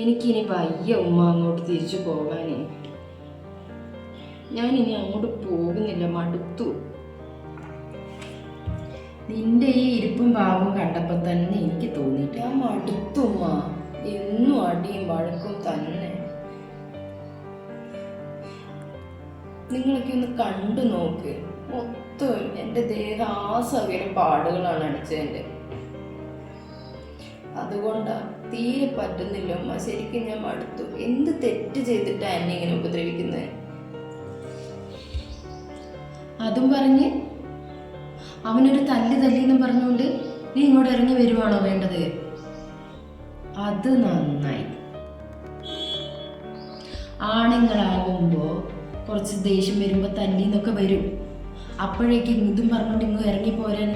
എനിക്കിനി വയ്യ ഉമ്മ അങ്ങോട്ട് തിരിച്ചു പോകാനേ. ഞാൻ ഇനി അങ്ങോട്ട് പോകുന്നില്ല മടുത്തു. നിന്റെ ഈ ഇരിപ്പും ഭാവവും കണ്ടപ്പോൾ തന്നെ എനിക്ക് തോന്നിയിട്ട് ആ മടുത്തു ഉമ്മ. എന്നും അടിയും വഴക്കും തന്നെ. നിങ്ങളൊക്കെ ഒന്ന് കണ്ടു നോക്ക്. മൊത്തം എന്റെ ദേഹം ആ സൗകര്യം പാടുകളാണ് അടിച്ചതിന്റെ. അതുകൊണ്ടാ തീരെ പറ്റുന്നില്ല. അമ്മ ശരിക്കും ഞാൻ മടുത്തു. എന്ത് തെറ്റ് ചെയ്തിട്ടാണ് എന്നെ ഇങ്ങനെ ഉപദ്രവിക്കുന്നത് അതും പറഞ്ഞ് അവനൊരു തല്ലി തല്ലിന്നും പറഞ്ഞുകൊണ്ട് നീ ഇങ്ങോട്ട് ഇറങ്ങി വരുവാണോ വേണ്ടത്? അത് നന്നായി. ആണുങ്ങളാകുമ്പോ കുറച്ച് ദേഷ്യം വരുമ്പോൾ തല്ലിന്നൊക്കെ വരും. അപ്പോഴേക്കും ഇതും പറഞ്ഞുകൊണ്ട് ഇങ്ങ് ഇറങ്ങി പോരാൻ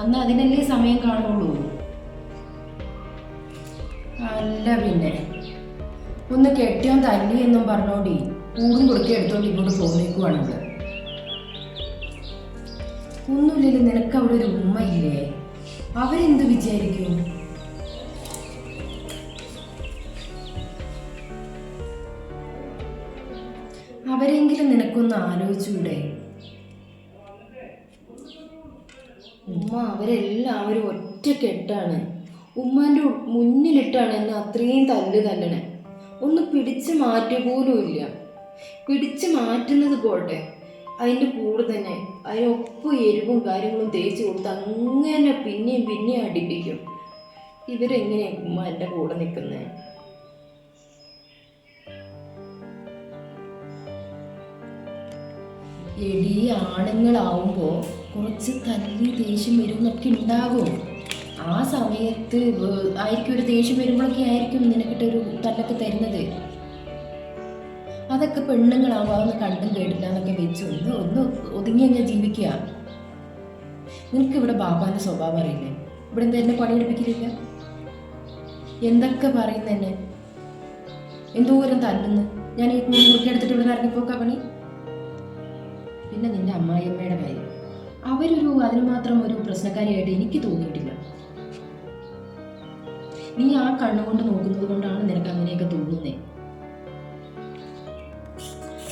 അന്ന് അതിനല്ലേ സമയം കാണുള്ളൂ. അല്ല പിന്നെ. ഒന്ന് കെട്ടിയോ തല്ലി എന്നും പറഞ്ഞോണ്ടി ഊടും കൊടുക്കി എടുത്തോണ്ട് ഇങ്ങോട്ട് പോന്നേക്കുവാണത് ഒന്നുമില്ലല്ലോ നിനക്ക് അവിടെ ഒരു ഉമ്മയില്ലേ അവരെന്ത് വിചാരിക്കും? അവരെങ്കിലും നിനക്കൊന്ന് ആലോചിച്ചൂടെ? ഉമ്മ അവരെല്ലാവരും ഒറ്റക്കെട്ടാണ്. ഉമ്മാന്റെ മുന്നിലിട്ടാണ് എന്നെ അത്രയും തല്ല് തല്ലണേ. ഒന്ന് പിടിച്ചു മാറ്റിയ പോലും ഇല്ല. പിടിച്ചു മാറ്റുന്നത് പോട്ടെ. അതിന്റെ കൂടെ തന്നെ അതിനൊപ്പം എരിവും കാര്യങ്ങളും തേച്ച് കൊടുത്ത് അങ്ങനെ പിന്നെയും പിന്നെയും അടിപ്പിക്കും. ഇവരെങ്ങനെയാ ഉമ്മ എന്റെ കൂടെ നിൽക്കുന്നത് എടി ആണുങ്ങളാവുമ്പോൾ കുറച്ച് തല്ലി ദേഷ്യം വരുന്നൊക്കെ ഉണ്ടാകും ആ സമയത്ത് ആയിരിക്കും ഒരു ദേഷ്യം വരുമ്പോഴൊക്കെ ആയിരിക്കും നിനക്കിട്ടൊരു തല്ലൊക്കെ തരുന്നത്. അതൊക്കെ പെണ്ണുങ്ങളാവാന്ന് കണ്ടും കേട്ടില്ല എന്നൊക്കെ വെച്ച് ഒന്ന് ഒന്ന് ഒതുങ്ങി അങ്ങ് ജീവിക്കുക. നിനക്ക് ഇവിടെ ബാബാന്റെ സ്വഭാവം അറിയില്ലേ? ഇവിടെ എന്താ എന്നെ പണിയെടുപ്പിക്കില്ല എന്തൊക്കെ പറയുന്നെന്നെ എന്തോരം തല്ലുന്നു? ഞാൻ ഈ കൂടി കുറുക്കെടുത്തിട്ട് ഇവിടെ ഇറങ്ങിപ്പോക്കാ പണി? പിന്നെ നിന്റെ അമ്മായിയമ്മയുടെ കാര്യം. അവരൊരു അതിന് മാത്രം ഒരു പ്രശ്നക്കാരിയായിട്ട് എനിക്ക് തോന്നിയിട്ടില്ല. നീ ആ കണ്ണുകൊണ്ട് നോക്കുന്നത് കൊണ്ടാണ് നിനക്ക് അങ്ങനെയൊക്കെ തോന്നുന്നേ.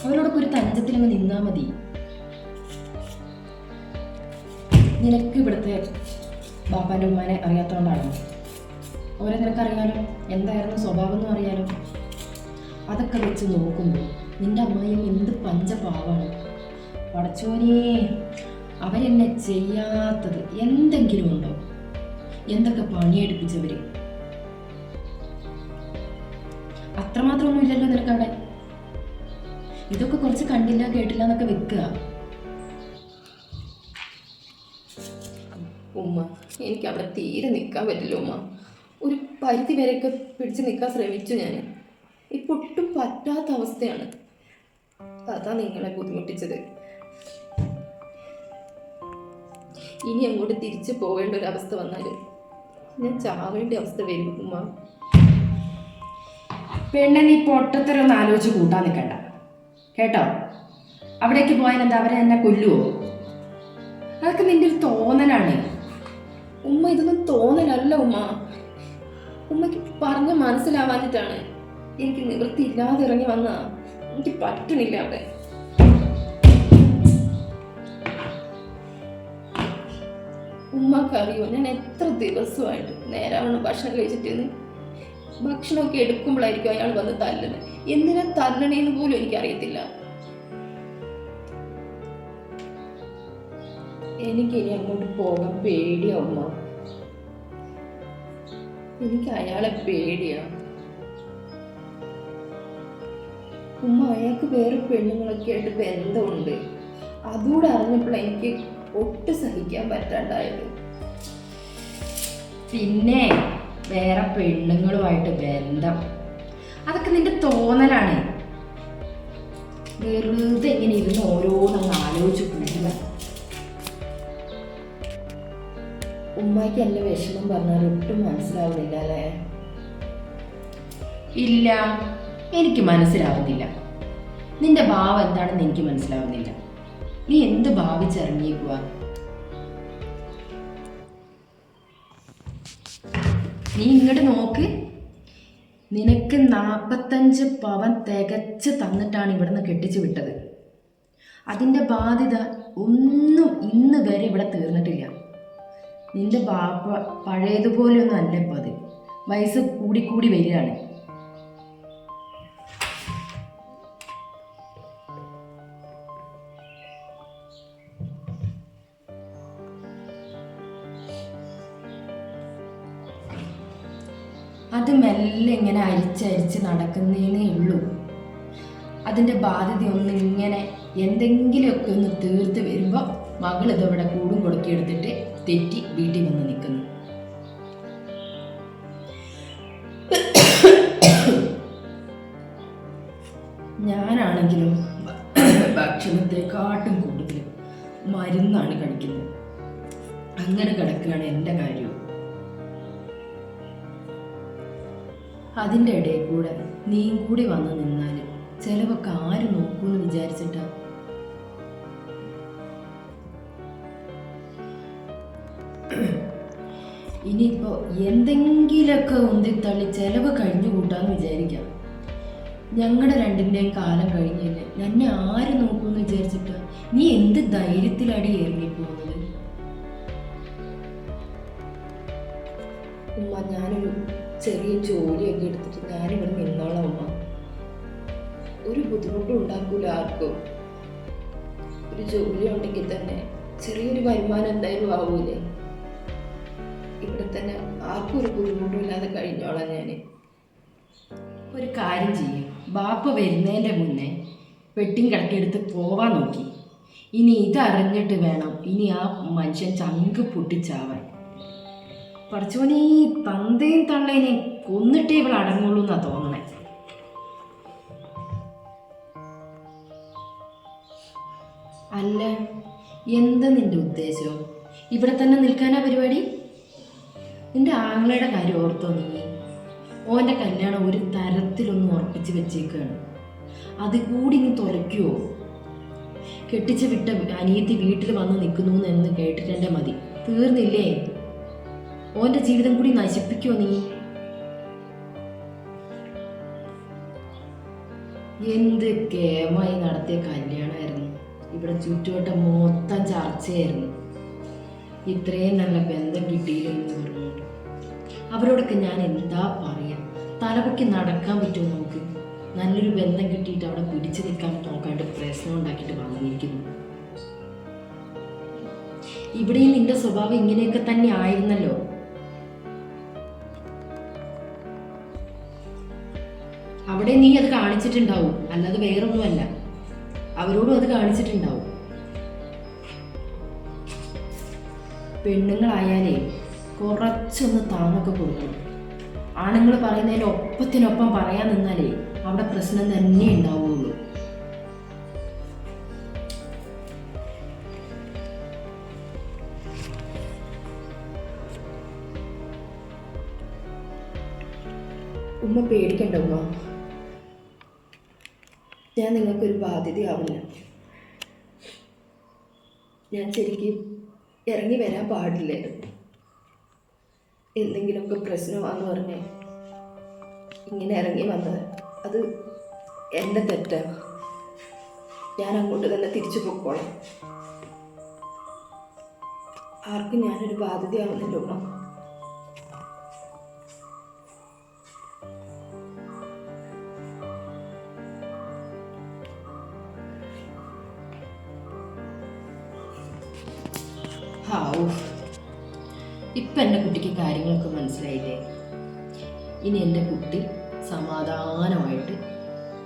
അവരോടൊപ്പം ഒരു തഞ്ചത്തിലങ്ങ് നിന്നാ മതി. നിനക്ക് ഇവിടുത്തെ ബാപ്പാന്റെ ഉമ്മാനെ അറിയാത്തതുകൊണ്ടാണോ അവരെ നിനക്കറിയാലോ? എന്തായിരുന്നു സ്വഭാവം എന്ന് അറിയാലോ? അതൊക്കെ വെച്ച് നോക്കുമ്പോൾ നിന്റെ അമ്മായിയമ്മ എന്ത് പഞ്ചപാവാണ്? പടച്ചോനെ അവരെന്നെ ചെയ്യാത്തത് എന്തെങ്കിലും ഉണ്ടോ? എന്തൊക്കെ പണിയെടുപ്പിച്ചവര് അത്രമാത്രമൊന്നും ഇല്ലല്ലോ നിനക്കവിടെ. ഇതൊക്കെ കുറച്ച് കണ്ടില്ല കേട്ടില്ല എന്നൊക്കെ വെക്കുക. ഉമ്മ എനിക്ക് അവിടെ തീരെ നിൽക്കാൻ പറ്റില്ല ഉമ്മ. ഒരു പരിധി വരെയൊക്കെ പിടിച്ച് നിൽക്കാൻ ശ്രമിച്ചു ഞാൻ. ഇപ്പൊ ഒട്ടും പറ്റാത്ത അവസ്ഥയാണ്. അതാ നിങ്ങളെ ബുദ്ധിമുട്ടിച്ചത്. ഇനി അങ്ങോട്ട് തിരിച്ചു പോകേണ്ട ഒരു അവസ്ഥ വന്നാൽ ഞാൻ ചാവേണ്ട അവസ്ഥ വരും ഉമ്മ. പെണ്ണെ നീ പൊട്ടത്തരൊന്ന് ആലോചിച്ച് കൂട്ടാൻ നിൽക്കണ്ട. കേട്ടോ? അവിടേക്ക് പോയാൽ എന്താ അവരെ എന്നെ കൊല്ലുവോ? അതൊക്കെ നിന്റെ ഒരു തോന്നലാണ്. ഉമ്മ ഇതൊന്നും തോന്നലല്ല ഉമ്മ. ഉമ്മയ്ക്ക് പറഞ്ഞ് മനസ്സിലാവാഞ്ഞിട്ടാണ് എനിക്ക് നിവൃത്തി ഇല്ലാതെ ഇറങ്ങി വന്ന. എനിക്ക് പറ്റുന്നില്ല അവിടെ. ഉമ്മക്കറിയോ ഞാൻ എത്ര ദിവസമായിട്ട് നേരാവണ്ണം ഭക്ഷണം കഴിച്ചിട്ട് ഭക്ഷണമൊക്കെ എടുക്കുമ്പോഴായിരിക്കും അയാൾ വന്ന് തല്ലുന്നത്. എന്തിനാ തല്ലണേന്ന് പോലും എനിക്കറിയത്തില്ല. എനിക്കിനി അങ്ങോട്ട് പോകാൻ പേടിയാ ഉമ്മ. എനിക്ക് അയാളെ പേടിയാ. ഉമ്മ അയാൾക്ക് വേറെ പെണ്ണുങ്ങളൊക്കെ ആയിട്ട് ബന്ധമുണ്ട്. അതുകൂടെ അറിഞ്ഞപ്പോൾ എനിക്ക് ഒട്ടും സഹിക്കാൻ പറ്റാണ്ടായത്. പിന്നെ വേറെ പെണ്ണുങ്ങളുമായിട്ട് ബന്ധം. അതൊക്കെ നിന്റെ തോന്നലാണ്. വെറുതെ ഇങ്ങനെ ഇരുന്ന് ഓരോന്നൊന്ന് ആലോചിച്ചു കൂട്ടുക ഉമ്മയ്ക്ക് എന്റെ വിഷമം പറഞ്ഞാൽ ഒട്ടും മനസ്സിലാവുന്നില്ല അല്ലേ? ഇല്ല എനിക്ക് മനസ്സിലാവുന്നില്ല. നിന്റെ ഭാവം എന്താണെന്ന് എനിക്ക് മനസ്സിലാവുന്നില്ല. നീ എന്ത് ഭാവിച്ചിറങ്ങിയേക്കുക നീ ഇങ്ങോട്ട് നോക്ക്. നിനക്ക് നാൽപ്പത്തഞ്ച് പവൻ തികച്ച് തന്നിട്ടാണ് ഇവിടുന്ന് കെട്ടിച്ചു വിട്ടത്. അതിന്റെ ബാധ്യത ഒന്നും ഇന്ന് വരെ ഇവിടെ തീർന്നിട്ടില്ല. നിന്റെ ബാപ്പ പഴയതുപോലെയൊന്നും അല്ല ഇപ്പോൾ അത്. വയസ്സ് കൂടിക്കൂടി കൂടി വരികയാണ്. മെല്ലെ ഇങ്ങനെ അരിച്ചരിച്ച് നടക്കുന്നേ ഉള്ളൂ. അതിന്റെ ബാധ്യത ഒന്ന് ഇങ്ങനെ എന്തെങ്കിലുമൊക്കെ ഒന്ന് തീർത്ത് വരുമ്പോൾ മകൾ ഇതവിടെ കൂടും കൊടുക്കിയെടുത്തിട്ട് തെറ്റി വീട്ടിൽ വന്ന് നിൽക്കുന്നു. ഞാനാണെങ്കിലും ഭക്ഷണത്തെക്കാട്ടും കൂടുതൽ മരുന്നാണ് കഴിക്കുന്നത്. അങ്ങനെ കിടക്കുകയാണ് എന്റെ കാര്യം. അതിന്റെ ഇടയിൽ കൂടെ നീയും കൂടി വന്നു നിന്നാൽ ചിലവൊക്കെ ആര് നോക്കൂന്ന് വിചാരിച്ചിട്ടാ? ഇനിയിപ്പോൾ എന്തെങ്കിലുമൊക്കെ ഉന്തിത്തള്ളി ചിലവ് കഴിഞ്ഞു കൂട്ടാന്ന് വിചാരിക്കാം. ഞങ്ങളുടെ രണ്ടിന്റെയും കാലം കഴിഞ്ഞില്ല? എന്നെ ആര് നോക്കൂന്ന് വിചാരിച്ചിട്ട്? നീ എന്ത് ധൈര്യത്തിലടി ഇറങ്ങിപ്പോകുന്നത് ഉമ്മ ഞാനൊരു ചെറിയ ജോലിയൊക്കെ എടുത്തിട്ട് ഞാനിവിടെ നിന്നോളാം അമ്മ ഒരു ബുദ്ധിമുട്ടും ഉണ്ടാക്കൂല ആർക്കും. ഒരു ജോലി ഉണ്ടെങ്കിൽ തന്നെ ചെറിയൊരു വരുമാനം എന്തായാലും ആവൂലേ. ഇവിടെ തന്നെ ആർക്കും ഒരു ബുദ്ധിമുട്ടും ഇല്ലാതെ കഴിഞ്ഞോളാം ഞാൻ ഒരു കാര്യം ചെയ്യും. ബാപ്പ വരുന്നതിന്റെ മുന്നേ വെട്ടിങ് കിടക്കെടുത്ത് പോവാൻ നോക്കി. ഇനി ഇതറിഞ്ഞിട്ട് വേണം ഇനി ആ മനുഷ്യൻ ചങ്ക് പൊട്ടിച്ചാവാൻ. പഠിച്ചോനീ തന്തയും തള്ളേനെ കൊന്നിട്ടേ ഇവൾ അടങ്ങുള്ളൂ എന്നാ തോന്നണേ. അല്ല എന്താ നിന്റെ ഉദ്ദേശം? ഇവിടെ തന്നെ നിൽക്കാനാ പരിപാടി? നിന്റെ ആങ്ങളയുടെ കാര്യം ഓർത്തോ നീ? ഓന്റെ കല്യാണം ഒരു തരത്തിലൊന്നും ഉറപ്പിച്ച് വെച്ചേക്കാണ്. അത് കൂടി നീ തുലയ്ക്കുവോ കെട്ടിച്ച് വിട്ട അനിയത്തി വീട്ടിൽ വന്ന് നിൽക്കുന്നു എന്ന് കേട്ടിട്ടെന്റെ മതി. തീർന്നില്ലേ? ഓന്റെ ജീവിതം കൂടി നശിപ്പിക്കുമോ നീ? എന്ത് കേമായി നടത്തിയ കല്യാണമായിരുന്നു. ഇവിടെ ചുറ്റുവട്ടം മൊത്തം ചർച്ചയായിരുന്നു. ഇത്രയും നല്ല ബന്ധം കിട്ടിയില്ലെന്ന് പറഞ്ഞു അവരോടൊക്കെ ഞാൻ എന്താ പറയാ? തലപൊക്കി നടക്കാൻ പറ്റുമോ നമുക്ക്? നല്ലൊരു ബന്ധം കിട്ടിയിട്ട് അവിടെ പിടിച്ചു നിൽക്കാൻ നോക്കാണ്ട് പ്രശ്നം ഉണ്ടാക്കിയിട്ട് വന്നിരിക്കുന്നു. ഇവിടെയും നിന്റെ സ്വഭാവം ഇങ്ങനെയൊക്കെ തന്നെ ആയിരുന്നല്ലോ. അവിടെ നീ അത് കാണിച്ചിട്ടുണ്ടാവും. അല്ലാതെ വേറൊന്നുമല്ല. അവരോടും അത് കാണിച്ചിട്ടുണ്ടാവും. പെണ്ണുങ്ങളായാലേ കുറച്ചൊന്ന് താങ്ങൊക്കെ കൊടുക്കും ആണുങ്ങൾ പറയുന്നതിന്റെ ഒപ്പത്തിനൊപ്പം പറയാൻ നിന്നാലേ അവിടെ പ്രശ്നം തന്നെ ഉണ്ടാവുള്ളൂ. ഉമ്മ പേടിക്കണ്ട ഉമ്മ. ഞാൻ നിങ്ങൾക്കൊരു ബാധ്യതയാവില്ല. ഞാൻ ശരിക്കും ഇറങ്ങി വരാൻ പാടില്ലായിരുന്നു എന്തെങ്കിലുമൊക്കെ പ്രശ്നമാണെന്ന് പറഞ്ഞ് ഇങ്ങനെ ഇറങ്ങി വന്നത്. അത് എന്റെ തെറ്റാണ് ഞാൻ അങ്ങോട്ട് തന്നെ തിരിച്ചു പൊക്കോളാം. ആർക്കും ഞാനൊരു ബാധ്യതയാവുന്നില്ല ഉമ്മ. ഹാവൂ ഇപ്പം എന്റെ കുട്ടിക്ക് കാര്യങ്ങളൊക്കെ മനസ്സിലായില്ലേ? ഇനി എന്റെ കുട്ടി സമാധാനമായിട്ട്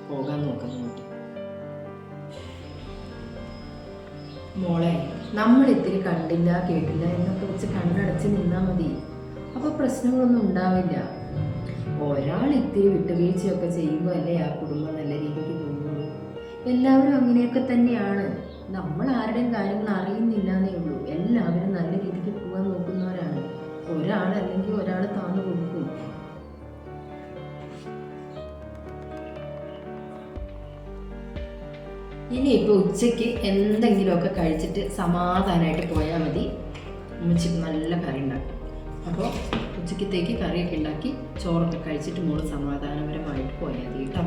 പോകാൻ നോക്കുന്നുണ്ട്. മോളെ നമ്മൾ ഇത്തിരി കണ്ടില്ല കേട്ടില്ല എന്നൊക്കെ വെച്ച് കണ്ണടച്ച് നിന്നാൽ മതി. അപ്പോൾ പ്രശ്നങ്ങളൊന്നും ഉണ്ടാവില്ല. ഒരാൾ ഇത്തിരി വിട്ടുവീഴ്ചയൊക്കെ ചെയ്യുമ്പോൾ അല്ലേ ആ കുടുംബം നല്ല രീതിക്ക് തോന്നുള്ളൂ എല്ലാവരും അങ്ങനെയൊക്കെ തന്നെയാണ്. നമ്മൾ ആരുടെയും കാര്യങ്ങൾ അറിയുന്നില്ല എന്നേ ഉള്ളൂ. എല്ലാവരും നല്ല രീതിക്ക് പോകാൻ നോക്കുന്നവരാണ്. ഒരാൾ അല്ലെങ്കിൽ ഒരാൾ താന്നു കൊടുക്കും. ഇനിയിപ്പോൾ ഉച്ചയ്ക്ക് എന്തെങ്കിലുമൊക്കെ കഴിച്ചിട്ട് സമാധാനമായിട്ട് പോയാൽ മതി. ഉമ്മച്ചിക്ക് നല്ല കറി ഉണ്ടാക്കും. അപ്പോൾ ഉച്ചക്കത്തേക്ക് കറിയൊക്കെ ഉണ്ടാക്കി ചോറൊക്കെ കഴിച്ചിട്ട് മോൾ സമാധാനപരമായിട്ട് പോയാൽ മതി കേട്ടോ.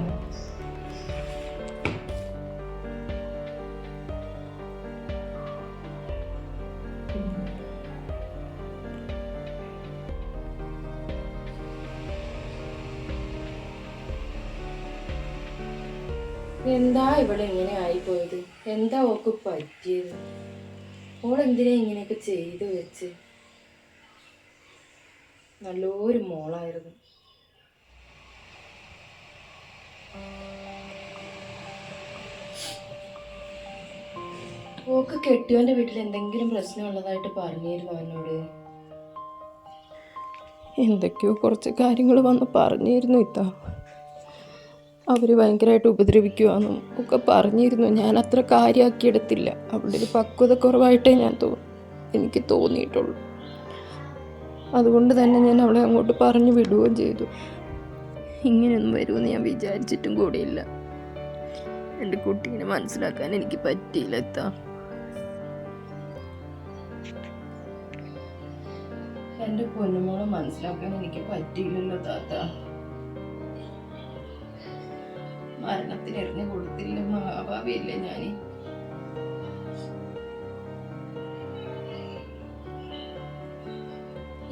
എന്താ ഇവിടെ ഇങ്ങനെ ആയിപ്പോയത്? എന്താ ഓക്ക് പറ്റിയത്? ഓളെന്തിനാ ഇങ്ങനെയൊക്കെ ചെയ്തു വെച്ച്? നല്ലൊരു മോളായിരുന്നു. ഓക്ക് കെട്ടിയോന്റെ വീട്ടിൽ എന്തെങ്കിലും പ്രശ്നം ഉള്ളതായിട്ട് പറഞ്ഞിരുന്നു എന്നോട്? എന്തൊക്കെയോ കുറച്ച് കാര്യങ്ങൾ വന്ന് പറഞ്ഞിരുന്നു ഇത്ത. അവർ ഭയങ്കരമായിട്ട് ഉപദ്രവിക്കുവാന്നും ഒക്കെ പറഞ്ഞിരുന്നു. ഞാൻ അത്ര കാര്യമാക്കിയെടുത്തില്ല അവളുടെ ഒരു പക്വത കുറവായിട്ടേ ഞാൻ തോ എനിക്ക് തോന്നിയിട്ടുള്ളൂ. അതുകൊണ്ട് തന്നെ ഞാൻ അവളെ അങ്ങോട്ട് പറഞ്ഞു വിടുകയും ചെയ്തു. ഇങ്ങനെയൊന്നും വരുമെന്ന് ഞാൻ വിചാരിച്ചിട്ടും കൂടിയില്ല. എന്റെ കുട്ടീനെ മനസ്സിലാക്കാൻ എനിക്ക് പറ്റിയില്ല എത്താ എന്റെ പൊന്നുമോളെ മനസ്സിലാക്കാൻ എനിക്ക് പറ്റിയില്ലല്ലോ താത്ത. മരണത്തിന് എറിഞ്ഞു കൊടുത്തില്ല മഹാഭാവിയല്ലേ ഞാൻ.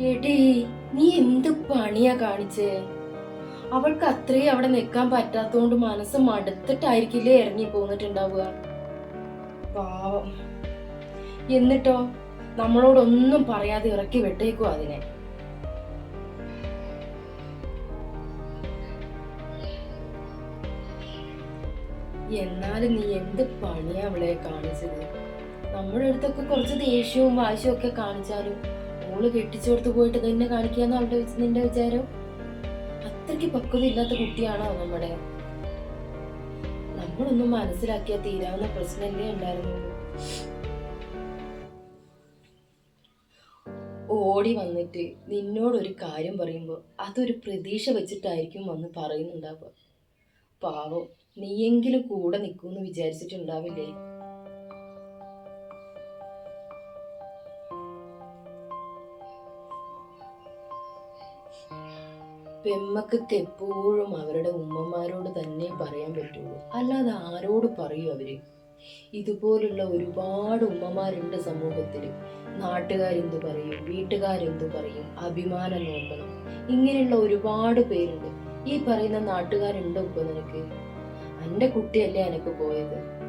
എടീ നീ എന്ത് പണിയാ കാണിച്ചേ? അവൾക്ക് അത്രയും അവിടെ നിൽക്കാൻ പറ്റാത്തോണ്ട് മനസ്സ് മടുത്തിട്ടായിരിക്കില്ലേ ഇറങ്ങി പോന്നിട്ടുണ്ടാവുക? പാവം. എന്നിട്ടോ നമ്മളോടൊന്നും പറയാതെ ഇറക്കി വിട്ടേക്കോ അതിനെ. എന്നാലും നീ എന്ത് പണിയാ അവളെ കാണിച്ചത്? നമ്മുടെ അടുത്തൊക്കെ കുറച്ച് ദേഷ്യവും വാശിയും ഒക്കെ കാണിച്ചാലും മോൾ കെട്ടിച്ചോടത്ത് പോയിട്ട് തന്നെ കാണിക്കാന്ന് അവളുടെ നിന്റെ വിചാരം? അത്രയ്ക്ക് പക്വത ഇല്ലാത്ത കുട്ടിയാണോ നമ്മുടെ? നമ്മളൊന്നും മനസ്സിലാക്കിയാൽ തീരാവുന്ന പ്രശ്നമല്ലേ ഉണ്ടായിരുന്നുള്ളൂ ഓടി വന്നിട്ട് നിന്നോടൊരു കാര്യം പറയുമ്പോൾ അതൊരു പ്രതീക്ഷ വെച്ചിട്ടായിരിക്കും വന്ന് പറയുന്നുണ്ടാവുക. പാവം. നീയെങ്കിലും കൂടെ നിൽക്കുമെന്ന് വിചാരിച്ചിട്ടുണ്ടാവില്ലേ? പെമ്മക്കൊക്കെ എപ്പോഴും അവരുടെ ഉമ്മമാരോട് തന്നെ പറയാൻ പറ്റുള്ളൂ. അല്ലാതെ ആരോട് പറയൂ അവർ? ഇതുപോലുള്ള ഒരുപാട് ഉമ്മമാരുണ്ട് സമൂഹത്തിൽ നാട്ടുകാരെന്തു പറയും? വീട്ടുകാരെന്തു പറയും? അഭിമാനം നോക്കണം. ഇങ്ങനെയുള്ള ഒരുപാട് പേരുണ്ട്. ഈ പറയുന്ന നാട്ടുകാരുണ്ടോ ഇപ്പൊ നിനക്ക്? എന്റെ കുട്ടിയല്ലേ എനിക്ക് പോയത്?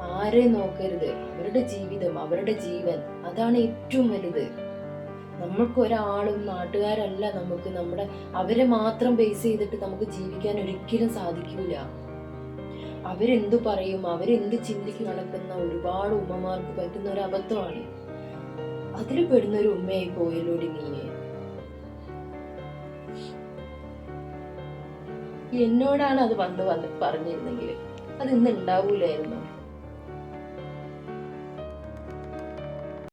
ആരെ നോക്കരുത്. അവരുടെ ജീവിതം അവരുടെ ജീവൻ അതാണ് ഏറ്റവും വലുത്. നമ്മൾക്ക് ഒരാളും നാട്ടുകാരല്ല നമുക്ക്. നമ്മുടെ അവരെ മാത്രം ബേസ് ചെയ്തിട്ട് നമുക്ക് ജീവിക്കാൻ ഒരിക്കലും സാധിക്കൂല. അവരെന്തു പറയും? അവരെന്ത് ചിന്തിക്ക് നടക്കുന്ന ഒരുപാട് ഉമ്മമാർക്ക് പറ്റുന്ന ഒരു അബദ്ധമാണ്. അതിൽ പെടുന്ന ഒരു ഉമ്മയായി പോയല്ലോടി നീയെ. എന്നോടാണ് അത് പണ്ട് പറഞ്ഞിരുന്നെങ്കിൽ അത് ഇന്ന് ഉണ്ടാവൂലായിരുന്നു.